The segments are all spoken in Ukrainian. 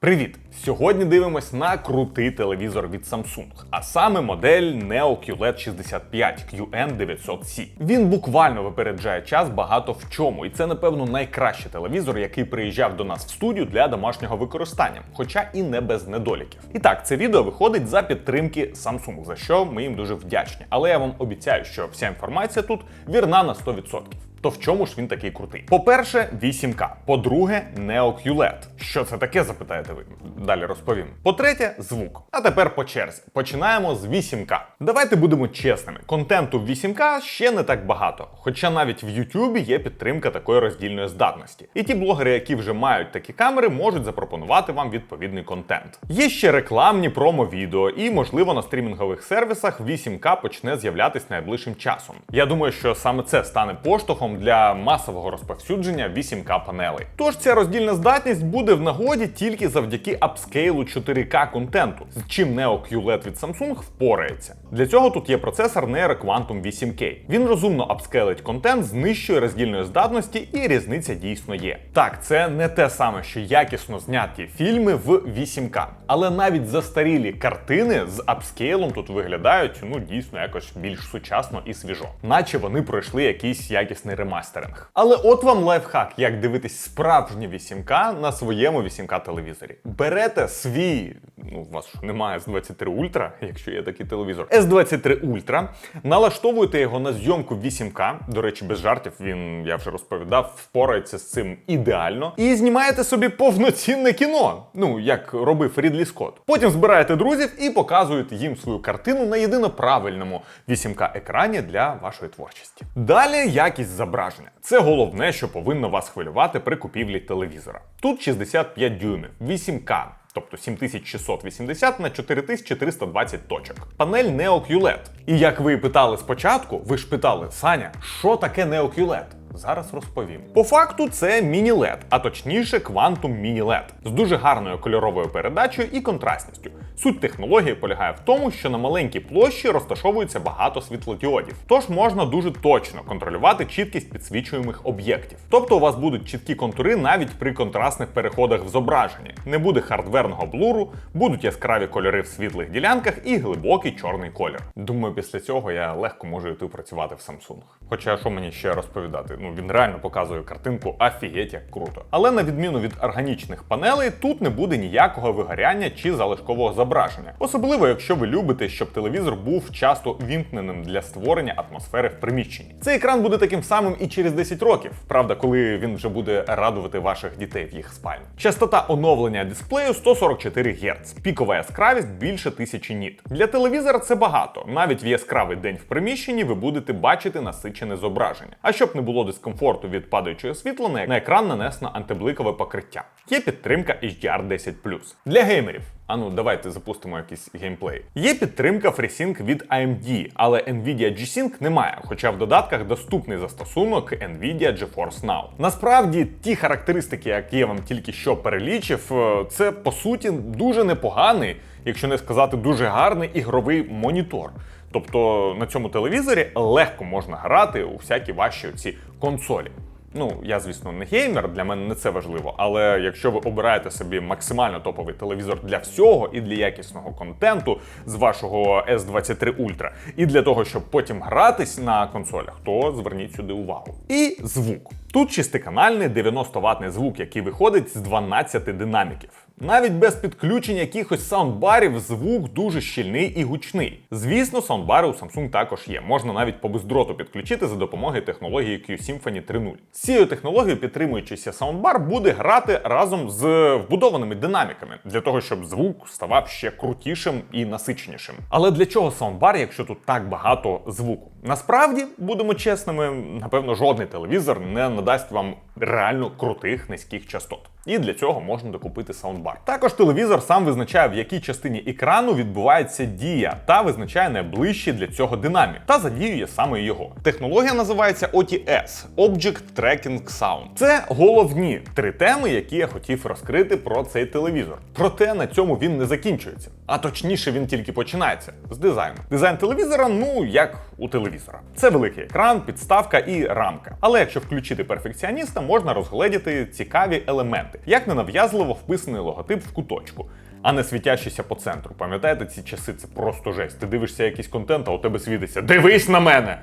Привіт! Сьогодні дивимось на крутий телевізор від Samsung, а саме модель Neo QLED 65 QN900C. Він буквально випереджає час багато в чому, і це, напевно, найкращий телевізор, який приїжджав до нас в студію для домашнього використання, хоча і не без недоліків. І так, це відео виходить за підтримки Samsung, за що ми їм дуже вдячні. Але я вам обіцяю, що вся інформація тут вірна на 100%. То в чому ж він такий крутий? По-перше, 8К. По-друге, Neo QLED. Що це таке, запитаєте ви? Далі розповім. По-третє, звук. А тепер по черзі. Починаємо з 8К. Давайте будемо чесними. Контенту в 8К ще не так багато. Хоча навіть в YouTube є підтримка такої роздільної здатності. І ті блогери, які вже мають такі камери, можуть запропонувати вам відповідний контент. Є ще рекламні промо-відео, і, можливо, на стрімінгових сервісах 8К почне з'являтись найближчим часом. Я думаю, що саме це стане поштовхом для масового розповсюдження 8К панелей. Тож ця роздільна здатність буде в нагоді тільки завдяки апскейлу 4К контенту, з чим Neo QLED від Samsung впорається. Для цього тут є процесор Nero Quantum 8K. Він розумно апскейлить контент з нижчої роздільної здатності, і різниця дійсно є. Так, це не те саме, що якісно зняті фільми в 8К, але навіть застарілі картини з апскейлом тут виглядають ну дійсно якось більш сучасно і свіжо, наче вони пройшли якийсь якісний ремастеринг. Але от вам лайфхак, як дивитись справжнє 8К на своєму 8К телевізорі. Берете свій, ну у вас ж немає S23 Ultra, якщо є такий телевізор, S23 Ultra, налаштовуєте його на зйомку 8К. До речі, без жартів він, я вже розповідав, впорається з цим ідеально. І знімаєте собі повноцінне кіно. Ну, як робив Рідлі Скотт. Потім збираєте друзів і показуєте їм свою картину на єдино правильному 8К екрані для вашої творчості. Далі якість зображення. Це головне, що повинно вас хвилювати при купівлі телевізора. Тут 65 дюймів, 8К. Тобто 7680 на 4320 точок. Панель Neo QLED. І як ви питали спочатку, ви ж питали, Саня, що таке Neo QLED? Зараз розповім. По факту це міні-LED, а точніше Mini LED з дуже гарною кольоровою передачею і контрастністю. Суть технології полягає в тому, що на маленькій площі розташовується багато світлодіодів, тож можна дуже точно контролювати чіткість підсвічуємих об'єктів. Тобто у вас будуть чіткі контури навіть при контрастних переходах в зображенні. Не буде хардверного блуру, будуть яскраві кольори в світлих ділянках і глибокий чорний колір. Думаю, після цього я легко можу йти працювати в Samsung. Хоча що мені ще розповідати? Ну він реально показує картинку афігеть як круто. Але на відміну від органічних панелей, тут не буде ніякого вигоряння чи залишкового зображення. Особливо, якщо ви любите, щоб телевізор був часто вімкненим для створення атмосфери в приміщенні. Цей екран буде таким самим і через 10 років. Правда, коли він вже буде радувати ваших дітей в їх спальні. Частота оновлення дисплею 144 Гц, пікова яскравість більше 1000 ніт. Для телевізора це багато. Навіть в яскравий день в приміщенні ви будете бачити насичене зображення. А щоб не було дискомфорту від падаючого світла, на екран нанесено антибликове покриття. Є підтримка HDR10+. Для геймерів. А ну, давайте запустимо якийсь геймплей. Є підтримка FreeSync від AMD, але Nvidia G-Sync немає, хоча в додатках доступний застосунок Nvidia GeForce Now. Насправді, ті характеристики, які я вам тільки що перелічив, е, це по суті дуже непоганий, якщо не сказати дуже гарний ігровий монітор. Тобто на цьому телевізорі легко можна грати у всякі ваші ці консолі. Ну, я, звісно, не геймер, для мене не це важливо. Але якщо ви обираєте собі максимально топовий телевізор для всього і для якісного контенту з вашого S23 Ultra, і для того, щоб потім гратись на консолях, то зверніть сюди увагу. І звук. Тут шестиканальний 90 ватний звук, який виходить з 12 динаміків. Навіть без підключення якихось саундбарів звук дуже щільний і гучний. Звісно, саундбари у Samsung також є. Можна навіть по бездроту підключити за допомогою технології Q-Symphony 3.0. З цією технологією підтримуючийся саундбар буде грати разом з вбудованими динаміками для того, щоб звук ставав ще крутішим і насиченішим. Але для чого саундбар, якщо тут так багато звуку? Насправді, будемо чесними, напевно, жодний телевізор не надасть вам реально крутих низьких частот. І для цього можна докупити саундбар. Також телевізор сам визначає, в якій частині екрану відбувається дія, та визначає найближчий для цього динамік, та задіює саме його. Технологія називається OTS Object Tracking Sound. Це головні три теми, які я хотів розкрити про цей телевізор. Проте на цьому він не закінчується. А точніше, він тільки починається з дизайну. Дизайн телевізора, ну як у телевізора. Це великий екран, підставка і рамка. Але якщо включити перфекціоніста, можна розгледіти цікаві елементи, як ненав'язливо вписаний логотип в куточку. А не світящийся по центру. Пам'ятаєте ці часи? Це просто жесть. Ти дивишся якийсь контент, а у тебе світиться. Дивись на мене!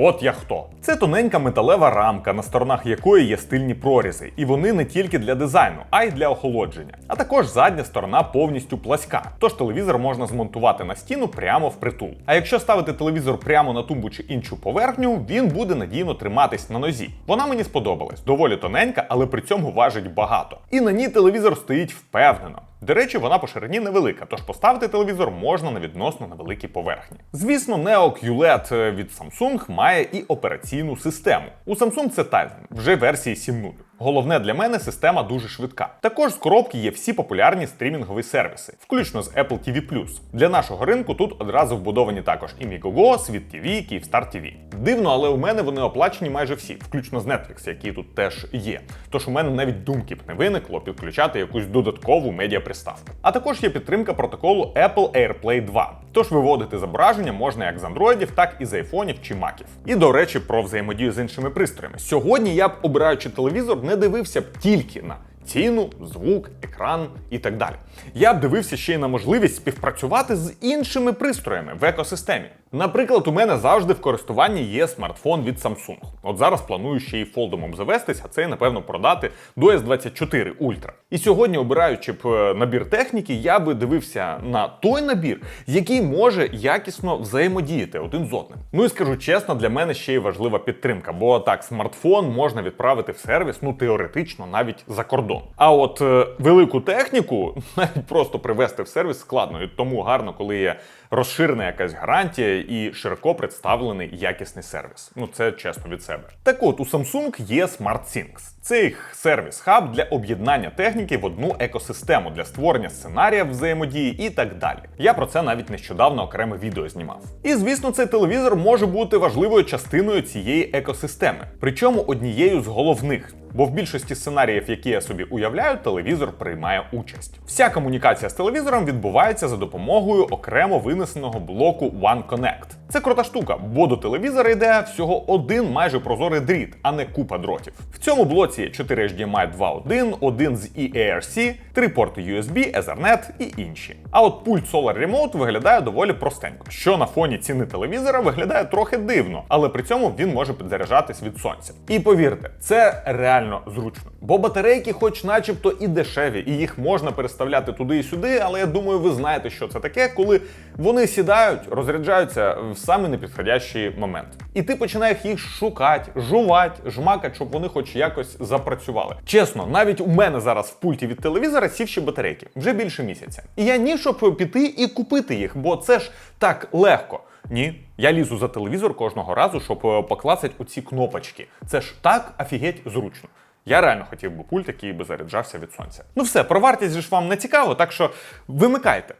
От я хто. Це тоненька металева рамка, на сторонах якої є стильні прорізи, і вони не тільки для дизайну, а й для охолодження. А також задня сторона повністю пласка. Тож телевізор можна змонтувати на стіну прямо в притул. А якщо ставити телевізор прямо на тумбу чи іншу поверхню, він буде надійно триматись на нозі. Вона мені сподобалась, доволі тоненька, але при цьому важить багато. І на ній телевізор стоїть впевнено. До речі, вона по ширині невелика, тож поставити телевізор можна на відносно невеликій поверхні. Звісно, Neo QLED від Samsung має і операційну систему. У Samsung це Tizen, вже версії 7.0. Головне для мене система дуже швидка. Також з коробки є всі популярні стрімінгові сервіси, включно з Apple TV+. Для нашого ринку тут одразу вбудовані також і Migogo, Світ TV, Київстар TV. Дивно, але у мене вони оплачені майже всі, включно з Netflix, який тут теж є. Тож у мене навіть думки б не виникло підключати якусь додаткову медіаприставку. А також є підтримка протоколу Apple AirPlay 2. Тож виводити зображення можна як з андроїдів, так і з айфонів чи маків. І до речі, про взаємодію з іншими пристроями. Сьогодні я б, обираючи телевізор, не дивився б тільки на ціну, звук, екран і так далі. Я б дивився ще й на можливість співпрацювати з іншими пристроями в екосистемі. Наприклад, у мене завжди в користуванні є смартфон від Samsung. От зараз планую ще й фолдом обзавестись, а цей, напевно, продати до S24 Ultra. І сьогодні, обираючи б е, набір техніки, я би дивився на той набір, який може якісно взаємодіяти один з одним. Ну і скажу чесно, для мене ще й важлива підтримка, бо так, смартфон можна відправити в сервіс, ну теоретично, навіть за кордон. А от е, велику техніку навіть просто привезти в сервіс складно, і тому гарно, коли є розширена якась гарантія і широко представлений якісний сервіс. Ну це чесно від себе. Так от у Samsung є SmartThings. Це їх сервіс-хаб для об'єднання техніки в одну екосистему для створення сценаріїв взаємодії і так далі. Я про це навіть нещодавно окреме відео знімав. І звісно, цей телевізор може бути важливою частиною цієї екосистеми, причому однією з головних. Бо в більшості сценаріїв, які я собі уявляю, телевізор приймає участь. Вся комунікація з телевізором відбувається за допомогою окремо винесеного блоку One Connect. Це крута штука, бо до телевізора йде всього один майже прозорий дріт, а не купа дротів. В цьому блоці є 4 HDMI 2.1, один з EARC, три порти USB, Ethernet і інші. А от пульт Solar Remote виглядає доволі простенько, що на фоні ціни телевізора виглядає трохи дивно, але при цьому він може підзаряджатись від сонця. І повірте, це реально зручно. Бо батарейки, хоч начебто і дешеві, і їх можна переставляти туди і сюди, але я думаю, ви знаєте, що це таке, коли вони сідають, розряджаються в самий непідходящий момент. І ти починаєш їх шукати, жувати, жмакати, щоб вони хоч якось запрацювали. Чесно, навіть у мене зараз в пульті від телевізора сівші батарейки вже більше місяця. І я ні, щоб піти і купити їх, бо це ж так легко. Ні, я лізу за телевізор кожного разу, щоб е, поклацати у ці кнопочки. Це ж так офігеть зручно. Я реально хотів би пульт, який би заряджався від сонця. Ну все, про вартість ж вам не цікаво, так що вимикайте.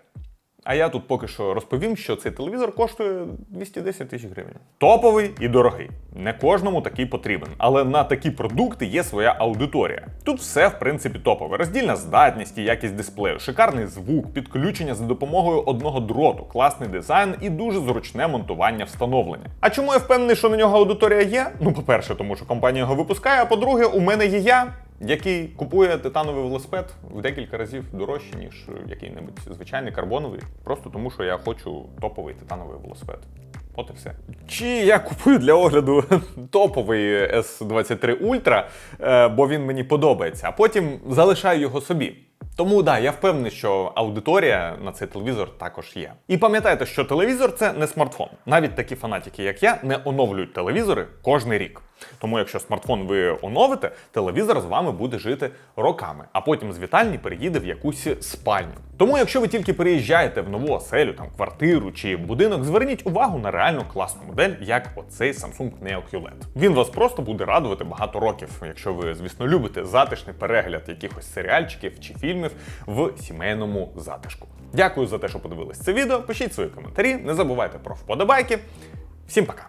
А я тут поки що розповім, що цей телевізор коштує 210 тисяч гривень. Топовий і дорогий. Не кожному такий потрібен, але на такі продукти є своя аудиторія. Тут все в принципі топове: роздільна здатність і якість дисплею, шикарний звук, підключення за допомогою одного дроту, класний дизайн і дуже зручне монтування встановлення. А чому я впевнений, що на нього аудиторія є? Ну, по-перше, тому що компанія його випускає. А по-друге, у мене є я який купує титановий велосипед в декілька разів дорожче, ніж який-небудь звичайний карбоновий, просто тому що я хочу топовий титановий велосипед. От і все. Чи я купую для огляду топовий S23 Ultra, е, бо він мені подобається, а потім залишаю його собі. Тому да, я впевнений, що аудиторія на цей телевізор також є. І пам'ятайте, що телевізор це не смартфон. Навіть такі фанатики, як я, не оновлюють телевізори кожний рік. Тому, якщо смартфон ви оновите, телевізор з вами буде жити роками, а потім з вітальні переїде в якусь спальню. Тому, якщо ви тільки переїжджаєте в нову оселю, там квартиру чи будинок, зверніть увагу на реально класну модель, як оцей Samsung Neo QLED. Він вас просто буде радувати багато років, якщо ви, звісно, любите затишний перегляд якихось серіальчиків чи фільмів в сімейному затишку. Дякую за те, що подивились це відео. Пишіть свої коментарі, не забувайте про вподобайки. Всім пока!